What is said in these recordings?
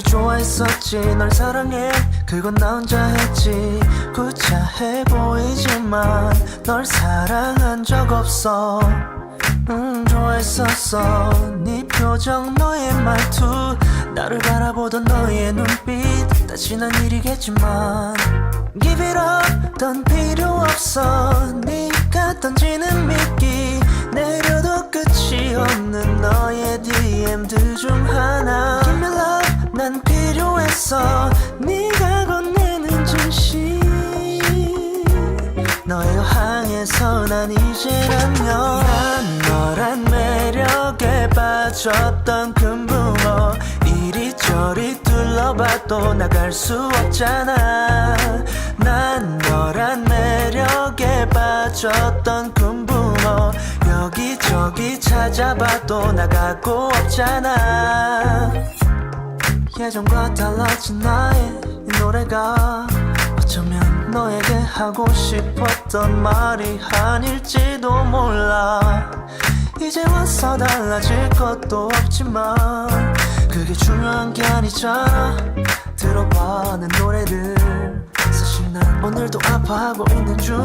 많이 좋아했었지. 널 사랑해. 그건 나 혼자 했지. 구차해 보이지만 널 사랑한 적 없어. 음 좋아했었어. 네 표정 너의 말투 나를 바라보던 너의 눈빛. 다 지난 일이겠지만 Give it up 넌 필요 없어. 네가 던지는 미 필요했어. 네가 건네는 진심 너의 향해서 난 이제라면 난 너란 매력에 빠졌던 금붕어 이리저리 둘러봐도 나갈 수 없잖아. 난 너란 매력에 빠졌던 금붕어 여기저기 찾아봐도 나가고 없잖아 예전과 달라진 나의 이 노래가 어쩌면 너에게 하고 싶었던 말이 아닐지도 몰라. 이제 와서 달라질 것도 없지만 그게 중요한 게 아니잖아 들어봐 내 노래를 사실 난 오늘도 아파하고 있는 중.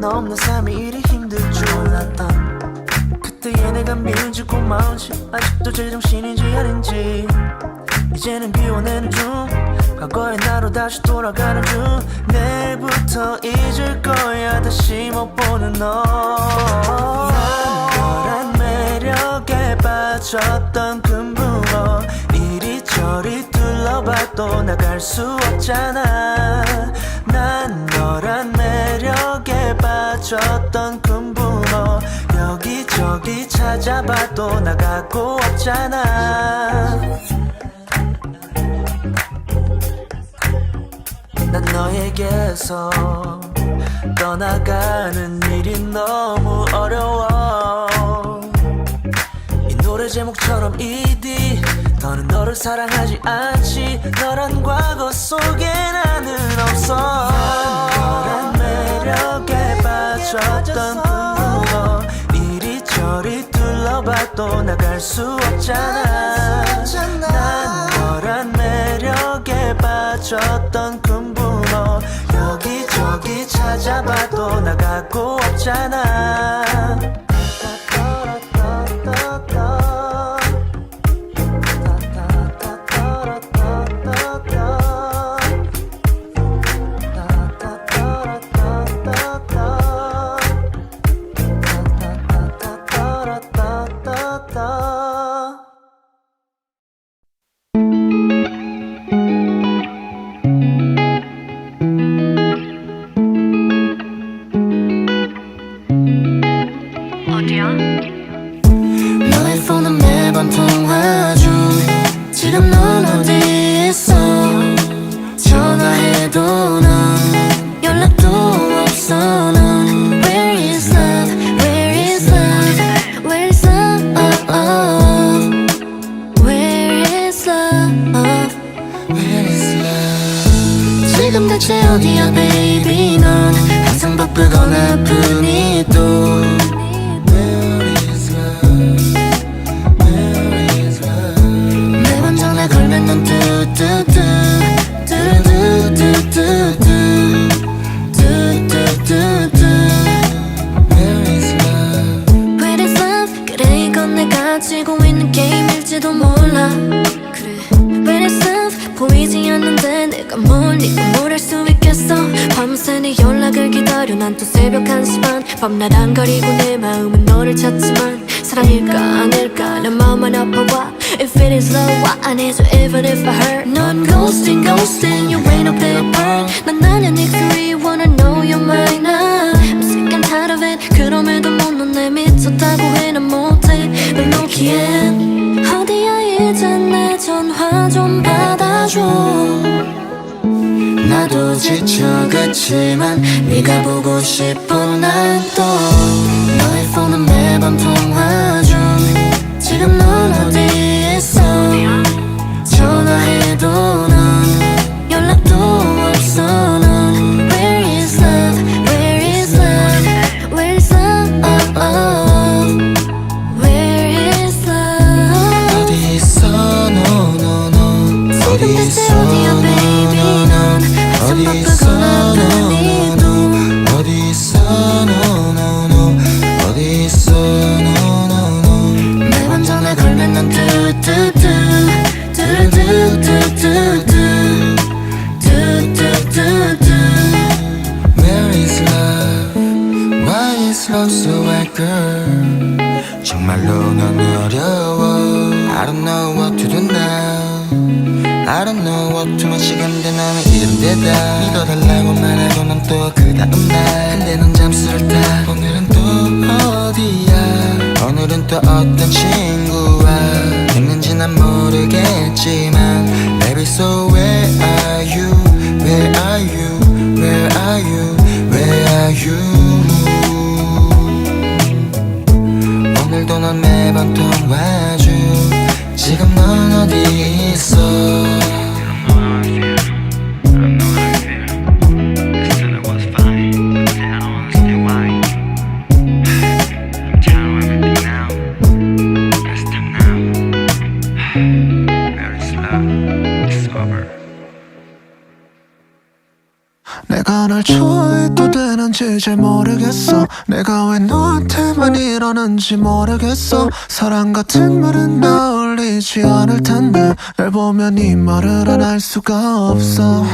너 없는 삶이 이리 힘들 줄 몰랐던 그때의 내가 미운지 고마운지 아직도 제정신인지 아닌지 이제는 비워내는 중. 과거의 나로 다시 돌아가는 중. 내일부터 잊을 거야. 다시 못 보는 너. 너란 매력에 빠졌던 금붕어. 이리저리 둘러봐도 나갈 수 없잖아. 난 너란 매력에 빠졌던 금붕어. 여기저기 찾아봐도 나가고 없잖아 난 너에게서 떠나가는 일이 너무 어려워. 이 노래 제목처럼 이디 더는 너를 사랑하지 않지. 너란 과거 속에 나는 없어. 너란 매력에 빠졌던 꿈으로 이리저리 둘러봐도 나갈 수 없잖아. 난 너란 매력에 빠졌던 나가 난 또 새벽 1시 반 밤낮 안 가리고 내 마음은 너를 찾지만 사랑일까 아닐까 내 마음만 아파와 If it is love why 안 해줘 even if I hurt 넌 ghosting ghosting you ain't no paper 난 나는 이끌이 wanna know your mind I'm sick and tired of it 그럼에도 못넌내 미쳤다고 해난 못해 널 놓기엔 어디야 이제 내 전화 좀받 나도 지쳐 그치만 네가 보고 싶어 난 또 너의 폰은 매번 통화 중. 지금 넌 이런데다 믿어달라고 말하고 넌또그 다음 날. 근데 넌 잠수를 타. 오늘은 또 어디야? 오늘은 또 어떤 친구와? 있는지 난 모르겠지만 Baby so where are you? Where are you? Where are you? Where are you 내가 널 좋아해도 되는지 잘 모르겠어. 내가 왜 너한테만 이러는지 모르겠어. 사랑 같은 말은 나 어울리지 않을 텐데 날 보면 이 말을 안 할 수가 없어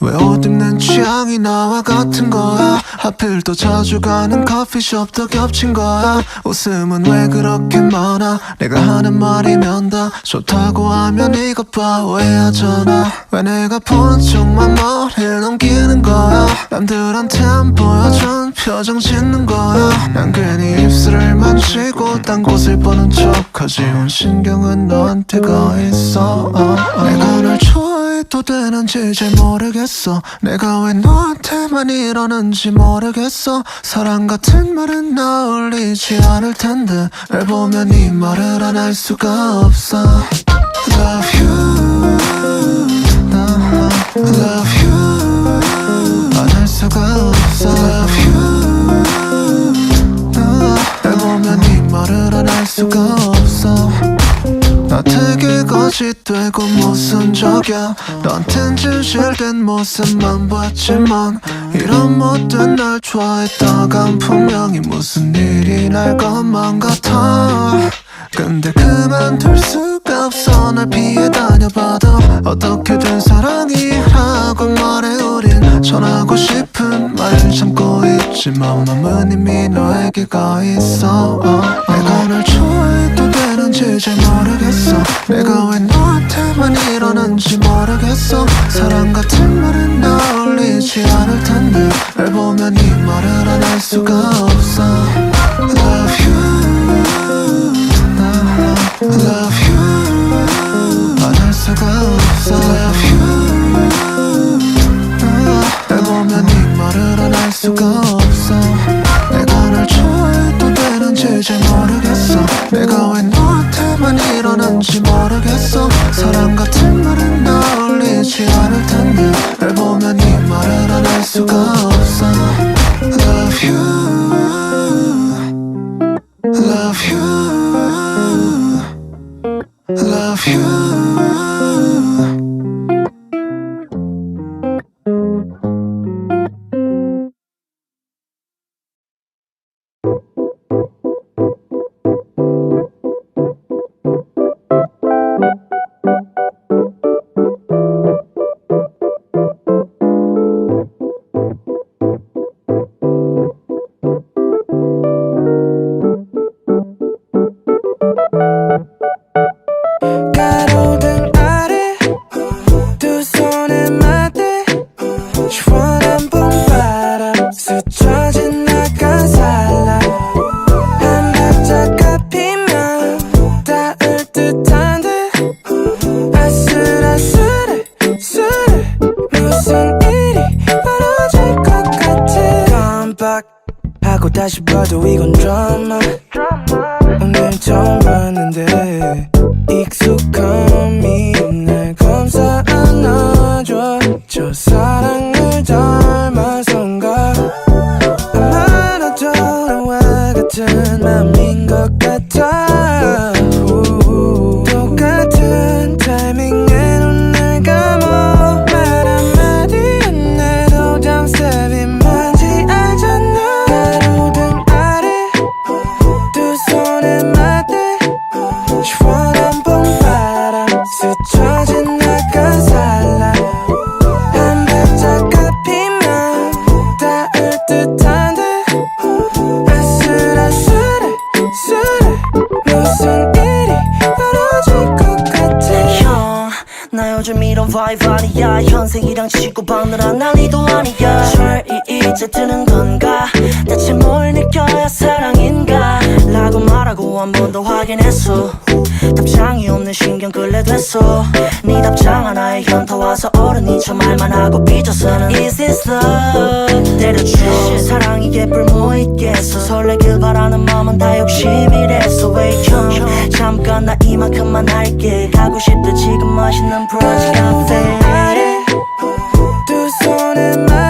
왜옷 입는 취향이 나와 같은 거야? 하필 또 자주 가는 커피숍도 겹친 거야. 웃음은 왜 그렇게 많아? 내가 하는 말이면 다 좋다고 하면 이것 봐 오해하잖아. 왜 내가 보는 쪽만 머리를 넘기는 거야? 남들한테 안 보여준 표정 짓는 거야. 난 괜히 입술을 만지고 딴 곳을 보는 척하지. 온 신경은 너한테 가 있어. 어, 어. 내가 널 좋아해도 되는지 잘 모르겠어. 내가 왜 너한테만 이러는지 모르겠어. 사랑 같은 말은 나 어울리지 않을 텐데 날 보면 이 말을 안 할 수가 없어. Love you. 나. Love you. 안 할 수가 없어. Love you 거짓되고 모순적이야? 너한텐 진실된 모습만 봤지만 이런 못된 날 좋아했다간 분명히 무슨 일이 날 것만 같아. 근데 그만둘 수가 없어. 날 피해 다녀봐도 어떻게든 사랑이라고 말해. 우린 전하고 싶은 말 참고 있지만 마음은 이미 너에게 가 있어. 어, 내가 널 좋아해 도 되는지 잘 모르겠어. 내가 왜 너한테만 이러는지 모르겠어. 사랑 같은 말은 나 어울리지 않을 텐데 날 보면 이 말을 안 할 수가 사랑 같은 말은 나 어울리지 않을 텐데 날 보면 이 말을 안 할 수가 없어 깜빡 하고 다시 봐도 이건 드라마. 오늘 처음 봤는데 익숙함이 날 검사 안아줘. 저 사랑 아니야 현생이랑 치고 박느라 난리도 아니야. 철이 이제 드는 건가? 대체 뭘 느껴야 사랑인가? 라고 말하고 한 번 더 확인했어. 답장이 없는 신경 끌레됐어. 네 답장 하나에 현타 와서 어른인 척 말만 하고 삐져서는 Is this love? 때려줘 사랑이 예쁠 뭐 있겠어? 설레길 바라는 마음은 다 욕심이랬어. Wait 형 잠깐 나 이만큼만 할게. 가고 싶다. 지금 맛있는 브런치 카페 아래